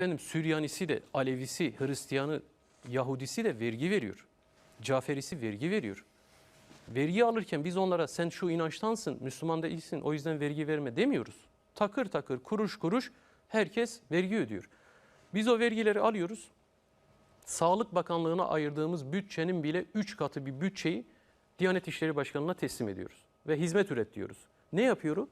Efendim Süryanisi de, Alevisi, Hristiyanı, Yahudisi de vergi veriyor. Caferisi vergi veriyor. Vergi alırken biz onlara sen şu inançtansın, Müslüman değilsin o yüzden vergi verme demiyoruz. Takır takır, kuruş kuruş herkes vergi ödüyor. Biz o vergileri alıyoruz. Sağlık Bakanlığı'na ayırdığımız bütçenin bile 3 katı bir bütçeyi Diyanet İşleri Başkanı'na teslim ediyoruz. Ve hizmet üret diyoruz. Ne yapıyor?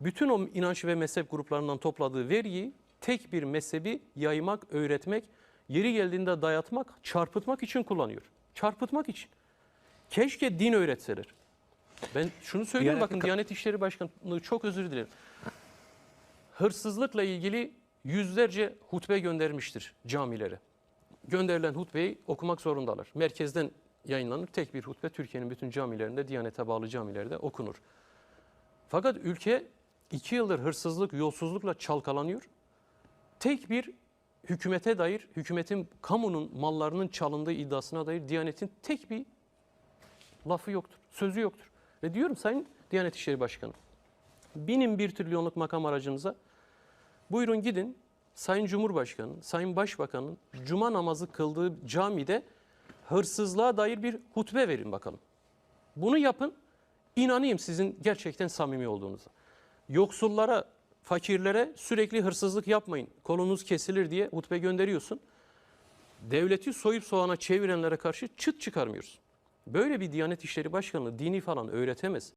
Bütün o inanç ve mezhep gruplarından topladığı vergiyi tek bir mezhebi yaymak, öğretmek, yeri geldiğinde dayatmak, çarpıtmak için kullanıyor. Çarpıtmak için. Keşke din öğretseler. Ben şunu söyleyeyim Diyanet'in bakın Diyanet İşleri Başkanlığı çok özür dilerim. Hırsızlıkla ilgili yüzlerce hutbe göndermiştir camilere. Gönderilen hutbeyi okumak zorundalar. Merkezden yayınlanır tek bir hutbe Türkiye'nin bütün camilerinde, Diyanet'e bağlı camilerde okunur. Fakat ülke iki yıldır hırsızlık, yolsuzlukla çalkalanıyor. Tek bir hükümete dair, hükümetin, kamunun mallarının çalındığı iddiasına dair Diyanet'in tek bir lafı yoktur, sözü yoktur. Ve diyorum Sayın Diyanet İşleri Başkanı, binin bir trilyonluk makam aracınıza, buyurun gidin Sayın Cumhurbaşkanı, Sayın Başbakan'ın cuma namazı kıldığı camide hırsızlığa dair bir hutbe verin bakalım. Bunu yapın, inanayım sizin gerçekten samimi olduğunuza. Yoksullara, fakirlere sürekli hırsızlık yapmayın, kolunuz kesilir diye hutbe gönderiyorsun. Devleti soyup soğana çevirenlere karşı çıt çıkarmıyorsun. Böyle bir Diyanet İşleri Başkanlığı dini falan öğretemez.